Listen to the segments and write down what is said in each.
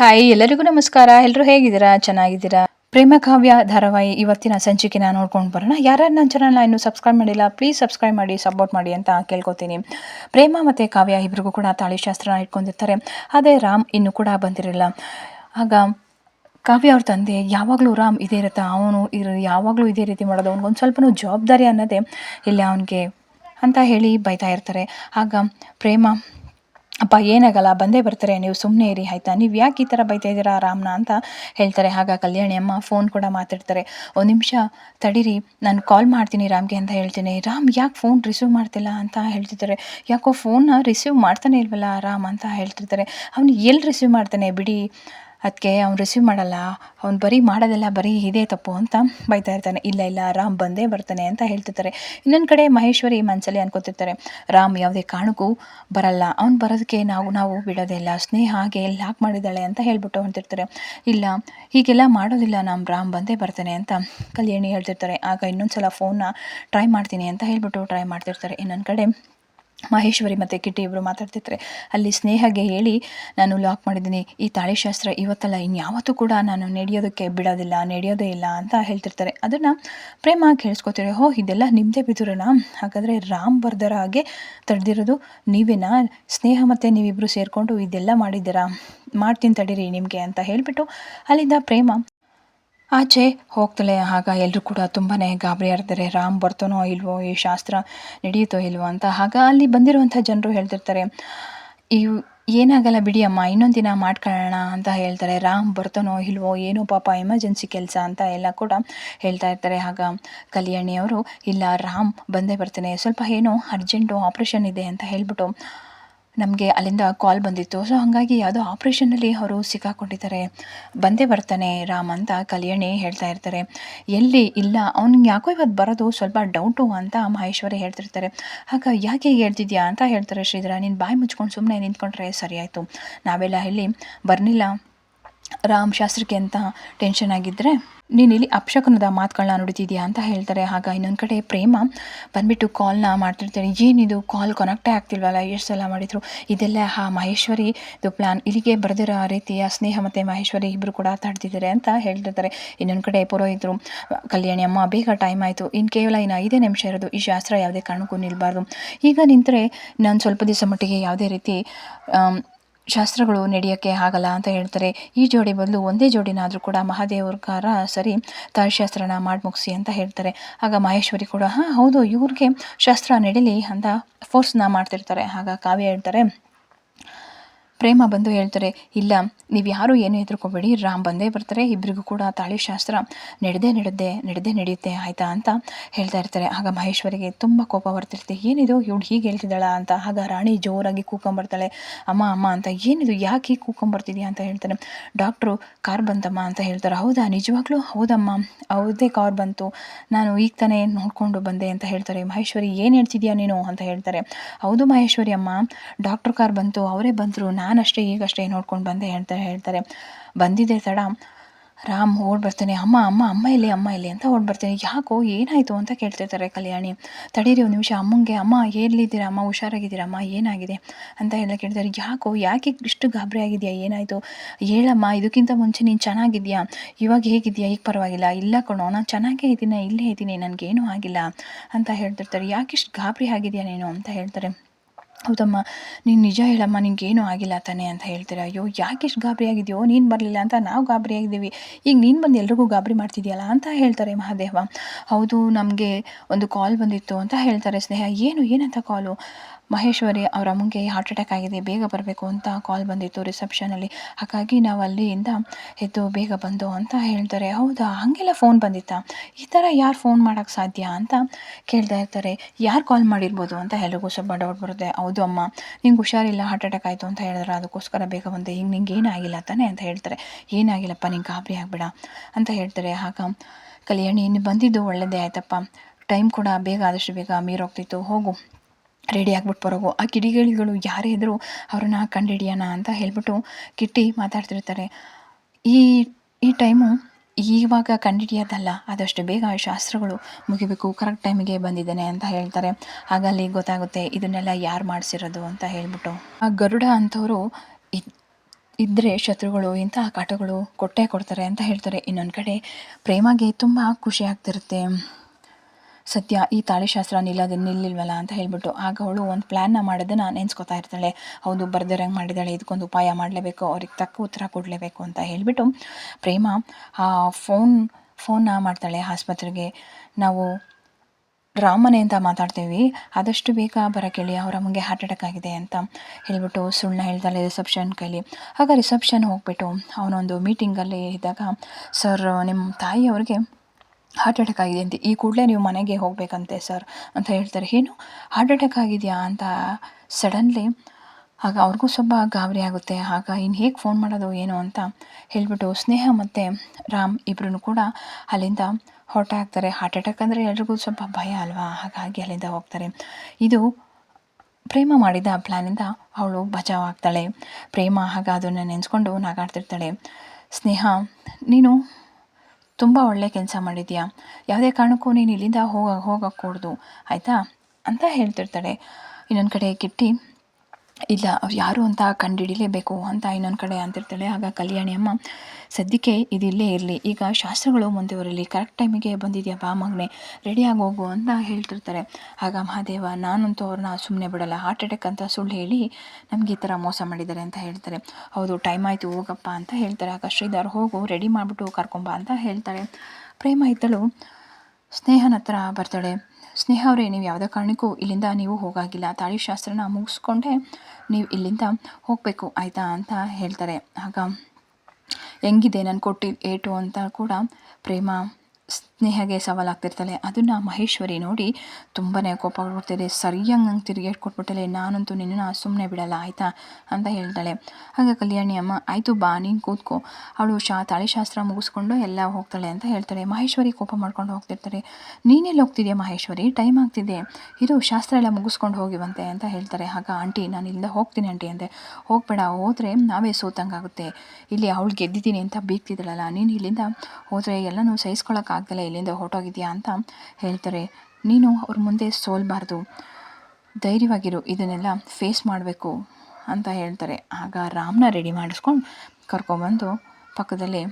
Hi ಎಲ್ಲರಿಗೂ ನಮಸ್ಕಾರ. ಎಲ್ಲರೂ ಹೇಗಿದ್ದೀರಾ? ಚೆನ್ನಾಗಿದ್ದೀರಾ? ಪ್ರೇಮ ಕಾವ್ಯ, ಧಾರಾವಾಹಿ ಇವತ್ತಿನ ಸಂಚಿಕೆನ ನೋಡ್ಕೊಂಡು ಬರೋಣ. ಯಾರ್ಯಾರು ನನ್ನ ಚಾನಲ್ನ ಇನ್ನೂ ಸಬ್ಸ್ಕ್ರೈಬ್ ಮಾಡಿಲ್ಲ ಪ್ಲೀಸ್ ಸಬ್ಸ್ಕ್ರೈಬ್ ಮಾಡಿ ಸಪೋರ್ಟ್ ಮಾಡಿ ಅಂತ ಕೇಳ್ಕೊತೀನಿ. ಪ್ರೇಮ ಮತ್ತು ಕಾವ್ಯ ಇಬ್ಬರಿಗೂ ಕೂಡ ತಾಳಿಶಾಸ್ತ್ರನ ಇಟ್ಕೊಂಡಿರ್ತಾರೆ. ಅದೇ ರಾಮ್ ಇನ್ನೂ ಕೂಡ ಬಂದಿರಲಿಲ್ಲ ಆಗ ಕಾವ್ಯ ಅವ್ರ ತಂದೆ, ಯಾವಾಗಲೂ ರಾಮ್ ಇದೇ ಇರುತ್ತೆ. ಅವನು ಇರು, ಯಾವಾಗಲೂ ಇದೇ ರೀತಿ ಮಾಡೋದು. ಅವ್ನಿಗೊಂದು ಸ್ವಲ್ಪನೂ ಜವಾಬ್ದಾರಿ ಅನ್ನೋದೇ ಇಲ್ಲಿ ಅವನಿಗೆ ಅಂತ ಹೇಳಿ ಬೈತಾ ಇರ್ತಾರೆ. ಆಗ ಪ್ರೇಮ ಅಪ್ಪ, ಏನಾಗಲ್ಲ, ಬಂದೇ ಬರ್ತಾರೆ, ನೀವು ಸುಮ್ಮನೆ ಇರಿ, ಆಯಿತಾ? ನೀವು ಯಾಕೆ ಈ ಥರ ಬೈತಾ ಇದ್ದೀರಾ ರಾಮ್ನ ಅಂತ ಹೇಳ್ತಾರೆ. ಆಗ ಕಲ್ಯಾಣಿ ಅಮ್ಮ ಫೋನ್ ಕೂಡ ಮಾತಾಡ್ತಾರೆ. ಒಂದು ನಿಮಿಷ ತಡೀರಿ, ನಾನು ಕಾಲ್ ಮಾಡ್ತೀನಿ ರಾಮ್ಗೆ ಅಂತ ಹೇಳ್ತೀನಿ. ರಾಮ್, ಯಾಕೆ ಫೋನ್ ರಿಸೀವ್ ಮಾಡ್ತಿಲ್ಲ ಅಂತ ಹೇಳ್ತಿದ್ದಾರೆ. ಯಾಕೋ ಫೋನ್ನ ರಿಸೀವ್ ಮಾಡ್ತಾನೆ ಇಲ್ವಲ್ಲ ರಾಮ್ ಅಂತ ಹೇಳ್ತಿರ್ತಾರೆ. ಅವನು ಎಲ್ಲಿ ರಿಸೀವ್ ಮಾಡ್ತಾನೆ ಬಿಡಿ ಅದಕ್ಕೆ ಅವ್ನು ರಿಸೀವ್ ಮಾಡಲ್ಲ. ಅವ್ನು ಬರೀ ಮಾಡೋದೆಲ್ಲ ಬರೀ ಇದೇ ತಪ್ಪು ಅಂತ ಬೈತಾ ಇರ್ತಾನೆ. ಇಲ್ಲ ಇಲ್ಲ, ರಾಮ್ ಬಂದೇ ಬರ್ತಾನೆ ಅಂತ ಹೇಳ್ತಿರ್ತಾರೆ. ಇನ್ನೊಂದು ಕಡೆ ಮಹೇಶ್ವರಿ ಮನಸ್ಸಲ್ಲಿ ಅನ್ಕೋತಿರ್ತಾರೆ, ರಾಮ್ ಯಾವುದೇ ಕಾರಣಕ್ಕೂ ಬರಲ್ಲ. ಅವ್ನು ಬರೋದಕ್ಕೆ ನಾವು ನಾವು ಬಿಡೋದೇ ಇಲ್ಲ. ಸ್ನೇಹ ಹಾಗೆ ಲಾಕ್ ಮಾಡಿದ್ದಾಳೆ ಅಂತ ಹೇಳ್ಬಿಟ್ಟು ಅಂತಿರ್ತಾರೆ. ಇಲ್ಲ, ಹೀಗೆಲ್ಲ ಮಾಡೋದಿಲ್ಲ ನಮ್ಮ ರಾಮ್ ಬಂದೇ ಬರ್ತಾನೆ ಅಂತ ಕಲ್ಯಾಣಿ ಹೇಳ್ತಿರ್ತಾರೆ. ಆಗ ಇನ್ನೊಂದು ಸಲ ಫೋನ್ನ ಟ್ರೈ ಮಾಡ್ತೀನಿ ಅಂತ ಹೇಳ್ಬಿಟ್ಟು ಟ್ರೈ ಮಾಡ್ತಿರ್ತಾರೆ. ಇನ್ನೊಂದು ಕಡೆ ಮಹೇಶ್ವರಿ ಮತ್ತು ಕಿಟ್ಟಿ ಇಬ್ಬರು ಮಾತಾಡ್ತಿರ್ತಾರೆ ಅಲ್ಲಿ ಸ್ನೇಹಗೆ ಹೇಳಿ, ನಾನು ಲಾಕ್ ಮಾಡಿದ್ದೀನಿ. ಈ ತಾಳಿಶಾಸ್ತ್ರ ಇವತ್ತಲ್ಲ, ಇನ್ಯಾವತ್ತೂ ಕೂಡ ನಾನು ನಡೆಯೋದಕ್ಕೆ ಬಿಡೋದಿಲ್ಲ, ನಡೆಯೋದೇ ಇಲ್ಲ ಅಂತ ಹೇಳ್ತಿರ್ತಾರೆ. ಅದನ್ನು ಪ್ರೇಮ ಕೇಳಿಸ್ಕೊತಾರೆ ಹೋ ಇದೆಲ್ಲ ನಿಮ್ಮದೇ ಬಿದುರಣ ಹಾಗಾದರೆ ರಾಮ್ ಬರ್ದರ ಹಾಗೆ ತಡೆದಿರೋದು ನೀವೇನಾ? ಸ್ನೇಹ ಮತ್ತು ನೀವಿಬ್ಬರು ಸೇರಿಕೊಂಡು ಇದೆಲ್ಲ ಮಾಡಿದ್ದೀರಾ? ಮಾಡ್ತೀನಿ ತಡೀರಿ ನಿಮಗೆ ಅಂತ ಹೇಳಿಬಿಟ್ಟು ಅಲ್ಲಿಂದ ಪ್ರೇಮ ಆಚೆ ಹೋಗ್ತಾಳೆ ಆಗ ಎಲ್ಲರೂ ಕೂಡ ತುಂಬಾ ಗಾಬರಿ ಆಡ್ತಾರೆ, ರಾಮ್ ಬರ್ತಾನೋ ಇಲ್ವೋ, ಈ ಶಾಸ್ತ್ರ ನಡೆಯುತ್ತೋ ಇಲ್ವೋ? ಅಂತ. ಆಗ ಅಲ್ಲಿ ಬಂದಿರುವಂಥ ಜನರು ಹೇಳ್ತಿರ್ತಾರೆ, ಇವು, ಏನಾಗಲ್ಲ ಬಿಡಿ ಅಮ್ಮ, ಇನ್ನೊಂದು ದಿನ ಮಾಡ್ಕೊಳ್ಳೋಣ ಅಂತ ಹೇಳ್ತಾರೆ. ರಾಮ್ ಬರ್ತಾನೋ ಇಲ್ವೋ, ಏನೋ ಪಾಪ ಎಮರ್ಜೆನ್ಸಿ ಕೆಲಸ ಅಂತ ಎಲ್ಲ ಕೂಡ ಹೇಳ್ತಾ ಇರ್ತಾರೆ. ಆಗ ಕಲ್ಯಾಣಿಯವರು ಇಲ್ಲ, ರಾಮ್ ಬಂದೇ ಬರ್ತಾನೆ. ಸ್ವಲ್ಪ ಏನೋ ಅರ್ಜೆಂಟು ಆಪ್ರೇಷನ್ ಇದೆ ಅಂತ ಹೇಳ್ಬಿಟ್ಟು ನಮಗೆ ಅಲ್ಲಿಂದ ಕಾಲ್ ಬಂದಿತ್ತು. ಸೊ ಹಾಗಾಗಿ ಯಾವುದೋ ಆಪ್ರೇಷನಲ್ಲಿ ಅವರು ಸಿಕ್ಕಾಕೊಂಡಿದ್ದಾರೆ. ಬಂದೇ ಬರ್ತಾನೆ ರಾಮ್ ಅಂತ ಕಲ್ಯಾಣಿ ಹೇಳ್ತಾ ಇರ್ತಾರೆ. ಎಲ್ಲಿ ಇಲ್ಲ, ಅವ್ನಿಗೆ ಯಾಕೋ ಇವತ್ತು ಬರೋದು ಸ್ವಲ್ಪ ಡೌಟು ಅಂತ ಮಹೇಶ್ವರಿ ಹೇಳ್ತಿರ್ತಾರೆ. ಹಾಗ ಯಾಕೆ ಹೇಳ್ತಿದ್ಯಾ ಅಂತ ಹೇಳ್ತಾರೆ ಶ್ರೀಧರ. ನೀನು ಬಾಯಿ ಮುಚ್ಕೊಂಡು ಸುಮ್ಮನೆ ನಿಂತ್ಕೊಂಡ್ರೆ ಸರಿಯಾಯಿತು ನಾವೆಲ್ಲ ಹೇಳಿ, ಬರ್ನಿಲ್ಲ ರಾಮ್ ಶಾಸ್ತ್ರಕ್ಕೆ ಅಂತ ಟೆನ್ಷನ್ ಆಗಿದ್ದರೆ ನೀನು ಇಲ್ಲಿ ಅಪಶಕನದ ಮಾತುಗಳನ್ನ ನುಡಿತಿದ್ಯಾ ಅಂತ ಹೇಳ್ತಾರೆ. ಆಗ ಇನ್ನೊಂದು ಕಡೆ ಪ್ರೇಮ ಬಂದ್ಬಿಟ್ಟು ಕಾಲ್ನ ಮಾಡ್ತಿರ್ತಾರೆ ಏನಿದು ಕಾಲ್ ಕನೆಕ್ಟೇ ಆಗ್ತಿಲ್ವಲ್ಲ? ಎಷ್ಟು ಸಲ ಮಾಡಿದ್ರು? ಇದೆಲ್ಲ, ಹಾ, ಮಹೇಶ್ವರಿ ಇದು ಪ್ಲಾನ್ ಇಲ್ಲಿಗೆ ಬರೆದಿರೋ ರೀತಿಯ ಸ್ನೇಹ ಮತ್ತು ಮಹೇಶ್ವರಿ ಇಬ್ಬರು ಕೂಡ ತಾಡ್ತಿದ್ದಾರೆ ಅಂತ ಹೇಳ್ತಿರ್ತಾರೆ. ಇನ್ನೊಂದು ಕಡೆ ಪುರೋಹಿತರು, ಕಲ್ಯಾಣಿ ಅಮ್ಮ, ಬೇಗ ಟೈಮ್ ಆಯಿತು. ಇನ್ನು ಕೇವಲ ಇನ್ನು ಐದೇ ನಿಮಿಷ ಇರೋದು. ಈ ಶಾಸ್ತ್ರ ಯಾವುದೇ ಕಾರಣಕ್ಕೂ ನಿಲ್ಲಬಾರ್ದು ಈಗ ನಿಂತರೆ ನಾನು ಸ್ವಲ್ಪ ದಿವಸ ಮಟ್ಟಿಗೆ ಯಾವುದೇ ರೀತಿ ಶಾಸ್ತ್ರಗಳು ನಡೆಯೋಕ್ಕೆ ಆಗಲ್ಲ ಅಂತ ಹೇಳ್ತಾರೆ. ಈ ಜೋಡಿ ಬದಲು ಒಂದೇ ಜೋಡಿನಾದರೂ ಕೂಡ ಮಹಾದೇವ್ರಕಾರ ಸರಿ ತಾಳಿಶಾಸ್ತ್ರನ ಮಾಡಿ ಮುಗಿಸಿ ಅಂತ ಹೇಳ್ತಾರೆ. ಆಗ ಮಹೇಶ್ವರಿ ಕೂಡ, ಹಾಂ, ಹೌದು, ಇವ್ರಿಗೆ ಶಾಸ್ತ್ರ ನಡೀಲಿ ಅಂತ ಫೋರ್ಸ್ನ ಮಾಡ್ತಿರ್ತಾರೆ. ಆಗ ಕಾವ್ಯ ಹೇಳ್ತಾರೆ ಪ್ರೇಮ ಬಂದು ಹೇಳ್ತಾರೆ, ಇಲ್ಲ, ನೀವು ಯಾರೂ ಏನು ಹೆದರ್ಕೋಬೇಡಿ ರಾಮ್ ಬಂದೇ ಬರ್ತಾರೆ ಇಬ್ಬರಿಗೂ ಕೂಡ ತಾಳಿಶಾಸ್ತ್ರ ನಡೆದೇ ನಡೆದೆ, ನಡೆದೇ ನಡೆಯುತ್ತೆ, ಆಯಿತಾ? ಅಂತ ಹೇಳ್ತಾ ಇರ್ತಾರೆ. ಆಗ ಮಹೇಶ್ವರಿಗೆ ತುಂಬ ಕೋಪ ಬರ್ತಿರುತ್ತೆ, ಏನಿದು? ಇವಳು ಹೀಗೆ ಹೇಳ್ತಿದ್ದಾಳ ಅಂತ. ಆಗ ರಾಣಿ ಜೋರಾಗಿ ಕೂಕೊಂಬರ್ತಾಳೆ ಅಮ್ಮ ಅಮ್ಮ ಅಂತ, ಏನಿದು? ಯಾಕೆ ಹೀಗೆ ಕೂಕೊಂಬರ್ತಿದ್ಯಾ ಅಂತ ಹೇಳ್ತಾರೆ ಡಾಕ್ಟ್ರು, ಕಾರ್ ಬಂತಮ್ಮ? ಅಂತ ಹೇಳ್ತಾರೆ. ಹೌದಾ? ನಿಜವಾಗ್ಲೂ? ಹೌದಮ್ಮ, ಹೌದೇ ಕಾರ್ ಬಂತು. ನಾನು ಈಗ ತಾನೇ ನೋಡಿಕೊಂಡು ಬಂದೆ, ಅಂತ ಹೇಳ್ತಾರೆ. ಮಹೇಶ್ವರಿ, ಏನು ಹೇಳ್ತಿದ್ಯಾ ನೀನು? ಅಂತ ಹೇಳ್ತಾರೆ. ಹೌದು ಮಹೇಶ್ವರಿ ಅಮ್ಮ, ಡಾಕ್ಟ್ರ್ ಕಾರ್ ಬಂತು, ಅವರೇ ಬಂದರು ನಾನಷ್ಟೇ ಈಗಷ್ಟೇ ನೋಡ್ಕೊಂಡು ಬಂದೆ ಅಂತ ಹೇಳ್ತಾರೆ. ಬಂದಿದ್ದೆ ತಡ. ರಾಮ್ ಓಡಿ ಬರ್ತಾನೆ. ಅಮ್ಮ ಅಮ್ಮ ಅಮ್ಮ ಇಲ್ಲಿ ಅಮ್ಮ ಇಲ್ಲಿ ಅಂತ ಓಡಿ ಬರ್ತಾನೆ. ಯಾಕೋ ಏನಾಯಿತು ಅಂತ ಕೇಳ್ತಿರ್ತಾರೆ ಕಲ್ಯಾಣಿ. ತಡೀರಿ ಒಂದು ನಿಮಿಷ. ಅಮ್ಮಂಗೆ, ಅಮ್ಮ ಎಲ್ಲಿದ್ದೀರಾ ಅಮ್ಮ, ಹುಷಾರಾಗಿದ್ದೀರಾ? ಅಮ್ಮ, ಏನಾಗಿದೆ? ಅಂತ ಎಲ್ಲ ಕೇಳ್ತಾರೆ. ಯಾಕೋ, ಯಾಕೆ ಇಷ್ಟು ಗಾಬರಿ ಆಗಿದೆಯಾ? ಏನಾಯಿತು? ಹೇಳಮ್ಮ, ಇದಕ್ಕಿಂತ ಮುಂಚೆ ನೀನು ಚೆನ್ನಾಗಿದ್ಯಾ ಇವಾಗ ಹೇಗಿದೆಯಾ ಈಗ ಪರವಾಗಿಲ್ಲ. ಇಲ್ಲ ಕಣೋ, ನಾನು ಚೆನ್ನಾಗೇ ಇದ್ದೀನಿ. ಇಲ್ಲೇ ಇದ್ದೀನಿ. ನನಗೇನೂ ಆಗಿಲ್ಲ. ಅಂತ ಹೇಳ್ತಿರ್ತಾರೆ. ಯಾಕೆ ಇಷ್ಟು ಗಾಬರಿ ಆಗಿದೆಯಾ ನೀನು? ಅಂತ ಹೇಳ್ತಾರೆ. ಹೌದಮ್ಮ ನೀನು ನಿಜ ಹೇಳಮ್ಮ ನಿನಗೇನು ಆಗಿಲ್ಲ ತಾನೆ ಅಂತ ಹೇಳ್ತೀರಾ? ಅಯ್ಯೋ, ಯಾಕೆ ಇಷ್ಟು ಆಗಿದೆಯೋ? ನೀನು ಬರಲಿಲ್ಲ ಅಂತ ನಾವು ಗಾಬರಿ ಆಗಿದ್ದೀವಿ. ಈಗ ನೀನು ಬಂದು ಎಲ್ರಿಗೂ ಗಾಬರಿ ಮಾಡ್ತಿದ್ಯಲ್ಲ ಅಂತ ಹೇಳ್ತಾರೆ ಮಹಾದೇವ. ಹೌದು, ನಮಗೆ ಒಂದು ಕಾಲ್ ಬಂದಿತ್ತು ಅಂತ ಹೇಳ್ತಾರೆ ಸ್ನೇಹ. ಏನು, ಏನಂತ ಕಾಲು ಮಹೇಶ್ವರಿ ಅವರ ಅಮ್ಮಂಗೆ ಹಾರ್ಟ್ ಅಟ್ಯಾಕ್ ಆಗಿದೆ, ಬೇಗ ಬರಬೇಕು ಅಂತ ಕಾಲ್ ಬಂದಿತ್ತು ರಿಸೆಪ್ಷನಲ್ಲಿ ಹಾಗಾಗಿ ನಾವು ಅಲ್ಲಿಯಿಂದ ಎದ್ದು ಬೇಗ ಬಂದು ಅಂತ ಹೇಳ್ತಾರೆ. ಹೌದಾ? ಹಾಗೆಲ್ಲ ಫೋನ್ ಬಂದಿತ್ತಾ? ಈ ಥರ ಯಾರು ಫೋನ್ ಮಾಡೋಕ್ಕೆ ಸಾಧ್ಯ ಅಂತ ಕೇಳ್ತಾ ಇರ್ತಾರೆ. ಯಾರು ಕಾಲ್ ಮಾಡಿರ್ಬೋದು ಅಂತ ಎಲ್ರಿಗೂ ಸ್ವಲ್ಪ ಡೌಟ್ ಬರುತ್ತೆ. ಹೌದು ಅಮ್ಮ. ನಿಂಗೆ ಹುಷಾರಿಲ್ಲ ಹಾರ್ಟ್ ಅಟ್ಯಾಕ್ ಆಯಿತು ಅಂತ ಹೇಳಿದ್ರೆ ಅದಕ್ಕೋಸ್ಕರ ಬೇಗ ಬಂದೆ. ಈಗ ನಿಂಗೆ ಏನಾಗಿಲ್ಲ ತಾನೇ ಅಂತ ಹೇಳ್ತಾರೆ. ಏನಾಗಿಲ್ಲಪ್ಪ ನಿಂಗೆ ಗಾಬರಿ ಆಗಬೇಡ ಅಂತ ಹೇಳ್ತಾರೆ. ಆಗ ಕಲ್ಯಾಣಿ ಇನ್ನು ಬಂದಿದ್ದು ಒಳ್ಳೆಯದೇ ಆಯ್ತಪ್ಪ. ಟೈಮ್ ಕೂಡ ಬೇಗ ಆದಷ್ಟು ಬೇಗ ಮೀರೋಗ್ತಿತ್ತು. ಹೋಗು ರೆಡಿ ಆಗ್ಬಿಟ್ಟು ಬರೋಗು ಆ ಕಿಡಿಗೇಳಿಗಳು ಯಾರೇ ಇದ್ದರೂ ಅವ್ರನ್ನ ಕಂಡುಹಿಡಿಯೋಣ ಅಂತ ಹೇಳ್ಬಿಟ್ಟು ಕಿಟ್ಟಿ ಮಾತಾಡ್ತಿರ್ತಾರೆ. ಈ ಈ ಟೈಮು ಇವಾಗ ಕಂಡಿಡಿಯೋದಲ್ಲ ಆದಷ್ಟು ಬೇಗ ಶಾಸ್ತ್ರಗಳು ಮುಗಿಬೇಕು. ಕರೆಕ್ಟ್ ಟೈಮಿಗೆ ಬಂದಿದ್ದೇನೆ ಅಂತ ಹೇಳ್ತಾರೆ. ಆಗ ಅಲ್ಲಿ ಗೊತ್ತಾಗುತ್ತೆ ಇದನ್ನೆಲ್ಲ ಯಾರು ಮಾಡಿಸಿರೋದು ಅಂತ ಹೇಳ್ಬಿಟ್ಟು. ಆ ಗರುಡ ಅಂಥವರು ಇದ್ದರೆ ಶತ್ರುಗಳು, ಇಂತಹ ಕಾಟಗಳು ಕೊಟ್ಟೆ ಕೊಡ್ತಾರೆ ಅಂತ ಹೇಳ್ತಾರೆ. ಇನ್ನೊಂದು ಕಡೆ ಪ್ರೇಮಗೆ ತುಂಬ ಖುಷಿ ಆಗ್ತಿರುತ್ತೆ. ಸದ್ಯ ಈ ತಾಳಿಶಾಸ್ತ್ರ ನಿಲ್ಲದ ನಿಲ್ಲಿಲ್ವಲ್ಲ ಅಂತ ಹೇಳ್ಬಿಟ್ಟು ಆಗ ಅವಳು ಒಂದು ಪ್ಲ್ಯಾನ್ನ ಮಾಡೋದನ್ನು ನೆನೆಸ್ಕೊತಾ ಇರ್ತಾಳೆ. ಹೌದು, ಬರ್ದಿರಂಗೆ ಮಾಡಿದ್ದಾಳೆ ಇದಕ್ಕೊಂದು ಉಪಾಯ ಮಾಡಲೇಬೇಕು. ಅವ್ರಿಗೆ ತಕ್ಕ ಉತ್ತರ ಕೊಡಲೇಬೇಕು ಅಂತ ಹೇಳಿಬಿಟ್ಟು ಪ್ರೇಮ ಆ ಫೋನ್ ಫೋನ್ನ ಮಾಡ್ತಾಳೆ ಆಸ್ಪತ್ರೆಗೆ. ನಾವು ರಾಮನೆ ಅಂತ ಮಾತಾಡ್ತೀವಿ. ಆದಷ್ಟು ಬೇಗ ಬರೋಕ್ಕೇಳಿ ಅವ್ರ ಅಮ್ಮಗೆ ಹಾರ್ಟ್ ಅಟ್ಯಾಕ್ ಆಗಿದೆ ಅಂತ ಹೇಳಿಬಿಟ್ಟು ಸುಳ್ಳನ್ನ ಹೇಳ್ತಾಳೆ ರಿಸೆಪ್ಷನ್ ಕೈಲಿ. ಆಗ ರಿಸೆಪ್ಷನ್ ಹೋಗ್ಬಿಟ್ಟು ಅವನೊಂದು ಮೀಟಿಂಗಲ್ಲಿ ಇದ್ದಾಗ ಸರ್ ನಿಮ್ಮ ತಾಯಿಯವ್ರಿಗೆ ಹಾರ್ಟ್ ಅಟ್ಯಾಕ್ ಆಗಿದೆ ಅಂತ ಈ ಕೂಡಲೇ ನೀವು ಮನೆಗೆ ಹೋಗಬೇಕಂತೆ ಸರ್ ಅಂತ ಹೇಳ್ತಾರೆ. ಏನು? ಹಾರ್ಟ್ ಅಟ್ಯಾಕ್ ಆಗಿದೆಯಾ ಅಂತ ಸಡನ್ಲಿ ಆಗ ಅವ್ರಿಗೂ ಸ್ವಲ್ಪ ಗಾಬರಿ ಆಗುತ್ತೆ. ಆಗ ಇನ್ನು ಹೇಗೆ ಫೋನ್ ಮಾಡೋದು, ಏನು ಅಂತ ಹೇಳಿಬಿಟ್ಟು ಸ್ನೇಹ ಮತ್ತು ರಾಮ್ ಇಬ್ಬರೂ ಕೂಡ ಅಲ್ಲಿಂದ ಹೊರಟ ಆಗ್ತಾರೆ ಹಾರ್ಟ್ ಅಟ್ಯಾಕ್ ಅಂದರೆ ಎಲ್ರಿಗೂ ಸ್ವಲ್ಪ ಭಯ ಅಲ್ವಾ? ಹಾಗಾಗಿ ಅಲ್ಲಿಂದ ಹೋಗ್ತಾರೆ. ಇದು ಪ್ರೇಮ ಮಾಡಿದ ಪ್ಲ್ಯಾನಿಂದ ಅವಳು ಬಚಾವ್ ಆಗ್ತಾಳೆ. ಪ್ರೇಮ ಆಗ ಅದನ್ನು ನೆನೆಸ್ಕೊಂಡು ನಾಗಾಡ್ತಿರ್ತಾಳೆ. ಸ್ನೇಹ, ನೀನು ತುಂಬ ಒಳ್ಳೆ ಕೆಲಸ ಮಾಡಿದ್ಯಾ? ಯಾವುದೇ ಕಾರಣಕ್ಕೂ ನೀನು ಇಲ್ಲಿಂದ ಹೋಗ ಹೋಗಕ್ಕೂಡ್ದು ಆಯಿತಾ? ಅಂತ ಹೇಳ್ತಿರ್ತಾಳೆ. ಇನ್ನೊಂದು ಕಡೆ ಕಿಟ್ಟಿ ಇಲ್ಲ ಯಾರು ಅಂತ ಕಂಡುಹಿಡಿಲೇಬೇಕು ಅಂತ ಇನ್ನೊಂದು ಕಡೆ ಅಂತಿರ್ತಾಳೆ ಆಗ ಕಲ್ಯಾಣಿ ಅಮ್ಮ, ಸದ್ಯಕ್ಕೆ ಇದಿಲ್ಲೇ ಇರಲಿ, ಈಗ ಶಾಸ್ತ್ರಗಳು ಮುಂದೆವರಲಿ ಕರೆಕ್ಟ್ ಟೈಮಿಗೆ ಬಂದಿದೆಯಾ ಬಾ ಮಗನೆ ರೆಡಿಯಾಗಿ ಹೋಗು ಅಂತ ಹೇಳ್ತಿರ್ತಾರೆ. ಆಗ ಮಹಾದೇವ, ನಾನಂತೂ ಅವ್ರನ್ನ ಸುಮ್ಮನೆ ಬಿಡಲ್ಲ ಹಾರ್ಟ್ ಅಟ್ಯಾಕ್ ಅಂತ ಸುಳ್ಳು ಹೇಳಿ ನಮ್ಗೆ ಈ ಥರ ಮೋಸ ಮಾಡಿದ್ದಾರೆ ಅಂತ ಹೇಳ್ತಾರೆ. ಹೌದು ಟೈಮ್ ಆಯಿತು, ಹೋಗಪ್ಪ ಅಂತ ಹೇಳ್ತಾರೆ. ಆಗ ಶ್ರೀಧರ್ ಹೋಗು ರೆಡಿ ಮಾಡಿಬಿಟ್ಟು ಕರ್ಕೊಂಬ ಅಂತ ಹೇಳ್ತಾಳೆ ಪ್ರೇಮ ಇದ್ದಳು, ಸ್ನೇಹನ ಹತ್ರ ಬರ್ತಾಳೆ. ಸ್ನೇಹ ಅವರೇ, ನೀವು ಯಾವುದೇ ಕಾರಣಕ್ಕೂ ಇಲ್ಲಿಂದ ನೀವು ಹೋಗಾಗಿಲ್ಲ. ತಾಳಿ ಶಾಸ್ತ್ರನ ಮುಗಿಸ್ಕೊಂಡೆ ನೀವು ಇಲ್ಲಿಂದ ಹೋಗಬೇಕು, ಆಯಿತಾ ಅಂತ ಹೇಳ್ತಾರೆ. ಆಗ, ಹೆಂಗಿದೆ ನಾನು ಕೊಟ್ಟಿದ್ದ ಏಟು ಅಂತ ಕೂಡ ಪ್ರೇಮ ಸ್ನೇಹಗೆ ಸವಾಲಾಗ್ತಿರ್ತಾಳೆ ಅದನ್ನು ಮಹೇಶ್ವರಿ ನೋಡಿ ತುಂಬಾ ಕೋಪ ಕೊಡ್ತಿದೆ ಸರಿಯಾಗಿ ನಂಗೆ ತಿರುಗೇಟ್ ಕೊಟ್ಬಿಟ್ಟಲೆ, ನಾನಂತೂ ನಿನ್ನ ಸುಮ್ಮನೆ ಬಿಡಲ್ಲ, ಆಯಿತಾ? ಅಂತ ಹೇಳ್ತಾಳೆ. ಹಾಗೆ ಕಲ್ಯಾಣಿ ಅಮ್ಮ, ಆಯಿತು ಬಾ, ನೀನು ಕೂತ್ಕೋ. ಅವಳು ಶಾ, ತಾಳಿಶಾಸ್ತ್ರ ಮುಗಿಸ್ಕೊಂಡು ಎಲ್ಲ ಹೋಗ್ತಾಳೆ ಅಂತ ಹೇಳ್ತಾಳೆ. ಮಹೇಶ್ವರಿ ಕೋಪ ಮಾಡ್ಕೊಂಡು ಹೋಗ್ತಿರ್ತಾರೆ. ನೀನೆಲ್ಲಿ ಹೋಗ್ತಿದ್ಯಾ ಮಹೇಶ್ವರಿ? ಟೈಮ್ ಆಗ್ತಿದೆ. ಇದು ಶಾಸ್ತ್ರ ಎಲ್ಲ ಮುಗಿಸ್ಕೊಂಡು ಹೋಗಿವಂತೆ, ಅಂತ ಹೇಳ್ತಾರೆ. ಆಗ ಆಂಟಿ, ನಾನು ಇಲ್ಲಿಂದ ಹೋಗ್ತೀನಿ ಆಂಟಿ ಅಂತೆ ಹೋಗ್ಬೇಡ, ಹೋದರೆ ನಾವೇ ಸೋತಂಗಾಗುತ್ತೆ. ಇಲ್ಲಿ ಅವಳು ಗೆದ್ದಿದ್ದೀನಿ ಅಂತ ಬೀಗ್ತಿದ್ದಾಳಲ್ಲ, ನೀನು ಇಲ್ಲಿಂದ ಹೋದರೆ ಎಲ್ಲನೂ ಸಹಿಸ್ಕೊಳಕ್ಕೆ ಆಗ್ದಲ್ಲ ಇಲ್ಲಿಂದ ಹೊರಟೋಗಿದ್ಯಾ ಅಂತ ಹೇಳ್ತಾರೆ, ನೀನು ಅವ್ರ ಮುಂದೆ ಸೋಲ್ಬಾರ್ದು, ಧೈರ್ಯವಾಗಿರು, ಇದನ್ನೆಲ್ಲ ಫೇಸ್ ಮಾಡಬೇಕು ಅಂತ ಹೇಳ್ತಾರೆ. ಆಗ ರಾಮ್ನ ರೆಡಿ ಮಾಡಿಸ್ಕೊಂಡು ಕರ್ಕೊಂಬಂದು ಪಕ್ಕದಲ್ಲಿ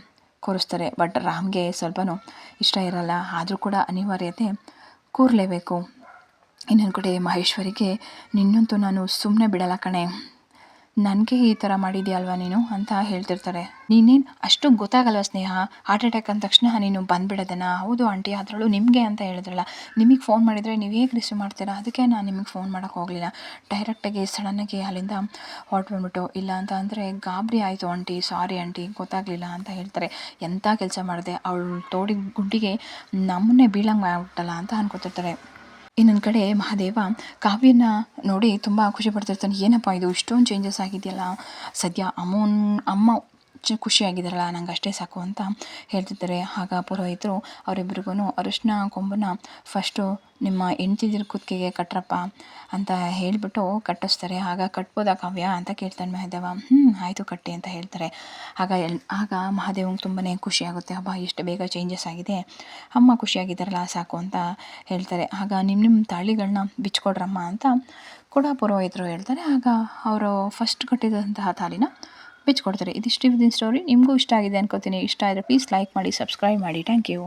ಕೂರಿಸ್ತಾರೆ. ಬಟ್ ರಾಮ್ಗೆ ಸ್ವಲ್ಪನೂ ಇಷ್ಟ ಇರಲ್ಲ. ಆದರೂ ಕೂಡ ಅನಿವಾರ್ಯತೆ ಕೂರಲೇಬೇಕು. ಇನ್ನೊಂದು ಕಡೆ ಮಹೇಶ್ವರಿಗೆ ನಿನ್ನಂತೂ ನಾನು ಸುಮ್ಮನೆ ಬಿಡಲ್ಲ ಕಣೆ. ನನಗೆ ಈ ಥರ ಮಾಡಿದ್ಯಲ್ವಾ ನೀನು ಅಂತ ಹೇಳ್ತಿರ್ತಾರೆ. ನೀನೇನು ಅಷ್ಟು ಗೊತ್ತಾಗಲ್ವ ಸ್ನೇಹ? ಹಾರ್ಟ್ ಅಟ್ಯಾಕ್ ಅಂದ ತಕ್ಷಣ ನೀನು ಬಂದುಬಿಡೋದನ್ನ? ಹೌದು ಆಂಟಿ ಅದರಲ್ಲೂ ನಿಮಗೆ ಅಂತ ಹೇಳಿದ್ರಲ್ಲ. ನಿಮಗೆ ಫೋನ್ ಮಾಡಿದರೆ ನೀವು ಹೇಗೆ ರಿಸೀವ್ ಮಾಡ್ತೀರಾ? ಅದಕ್ಕೆ ನಾನು ನಿಮಗೆ ಫೋನ್ ಮಾಡೋಕ್ಕೆ ಹೋಗಲಿಲ್ಲ. ಡೈರೆಕ್ಟಾಗಿ ಸಡನ್ನಾಗಿ ಅಲ್ಲಿಂದ ಹೊರಟು ಬಂದ್ಬಿಟ್ಟು, ಇಲ್ಲ ಅಂತ ಅಂದರೆ ಗಾಬರಿ ಆಯಿತು ಆಂಟಿ ಸಾರಿ ಆಂಟಿ ಗೊತ್ತಾಗಲಿಲ್ಲ ಅಂತ ಹೇಳ್ತಾರೆ. ಎಂಥ ಕೆಲಸ ಮಾಡಿದೆ? ಅವಳು ತೋಡಿ ಗುಡ್ಡಿಗೆ ನಮ್ಮನ್ನೇ ಬೀಳಂಗೆ ಆಗ್ಬಿಟ್ಟಲ್ಲ ಅಂತ ಅನ್ಕೋತಿರ್ತಾರೆ. ಇನ್ನೊಂದು ಕಡೆ ಮಹಾದೇವ ಕಾವ್ಯನ ನೋಡಿ ತುಂಬ ಖುಷಿ ಪಡ್ತಿರ್ತಾನೆ. ಏನಪ್ಪ ಇದು? ಇಷ್ಟೊಂದು ಚೇಂಜಸ್ ಆಗಿದೆಯಲ್ಲ. ಸದ್ಯ ಅಮ್ಮನ, ಅಮ್ಮ ಚ ಖುಷಿಯಾಗಿದ್ದಾರಲ್ಲ? ನಂಗೆ ಅಷ್ಟೇ ಸಾಕು ಅಂತ ಹೇಳ್ತಿದ್ದಾರೆ. ಆಗ ಪುರೋಹಿತರು ಅವರಿಬ್ರಿಗೂ ಅರಿಶಿನ ಕೊಂಬನ್ನ ಫಸ್ಟು ನಿಮ್ಮ ಹೆಂಡ್ತಿದಿರ ಕುತ್ತಿಗೆಗೆ ಕಟ್ರಪ್ಪ ಅಂತ ಹೇಳಿಬಿಟ್ಟು ಕಟ್ಟಿಸ್ತಾರೆ. ಆಗ, ಕಟ್ಬೋದಾ ಕಾವ್ಯ? ಅಂತ ಕೇಳ್ತಾನೆ ಮಹಾದೇವ. ಹ್ಞೂ ಆಯಿತು ಕಟ್ಟಿ ಅಂತ ಹೇಳ್ತಾರೆ. ಆಗ ಎಲ್, ಆಗ ಮಹಾದೇವಂಗೆ ತುಂಬಾ ಖುಷಿಯಾಗುತ್ತೆ ಹಬ್ಬ ಎಷ್ಟು ಬೇಗ ಚೇಂಜಸ್ ಆಗಿದೆ. ಅಮ್ಮ ಖುಷಿಯಾಗಿದ್ದಾರಲ್ಲ, ಸಾಕು ಅಂತ ಹೇಳ್ತಾರೆ. ಆಗ ನಿಮ್ಮ ನಿಮ್ಮ ತಾಳಿಗಳನ್ನ ಬಿಚ್ಕೊಡ್ರಮ್ಮ ಅಂತ ಕೂಡ ಪುರೋಹಿತರು ಹೇಳ್ತಾರೆ. ಆಗ, ಅವರು ಫಸ್ಟ್ ಕಟ್ಟಿದಂತಹ ತಾಲಿನ ಬಿಚ್ಕೊಡ್ತಾರೆ ಇದಿಷ್ಟು ಇವತ್ತಿನ ಸ್ಟೋರಿ ನಿಮಗೂ ಇಷ್ಟ ಆಗಿದೆ ಅನ್ಕೋತೀನಿ. ಇಷ್ಟ ಆದರೆ ಪ್ಲೀಸ್ ಲೈಕ್ ಮಾಡಿ ಸಬ್ಸ್ಕ್ರೈಬ್ ಮಾಡಿ. Thank you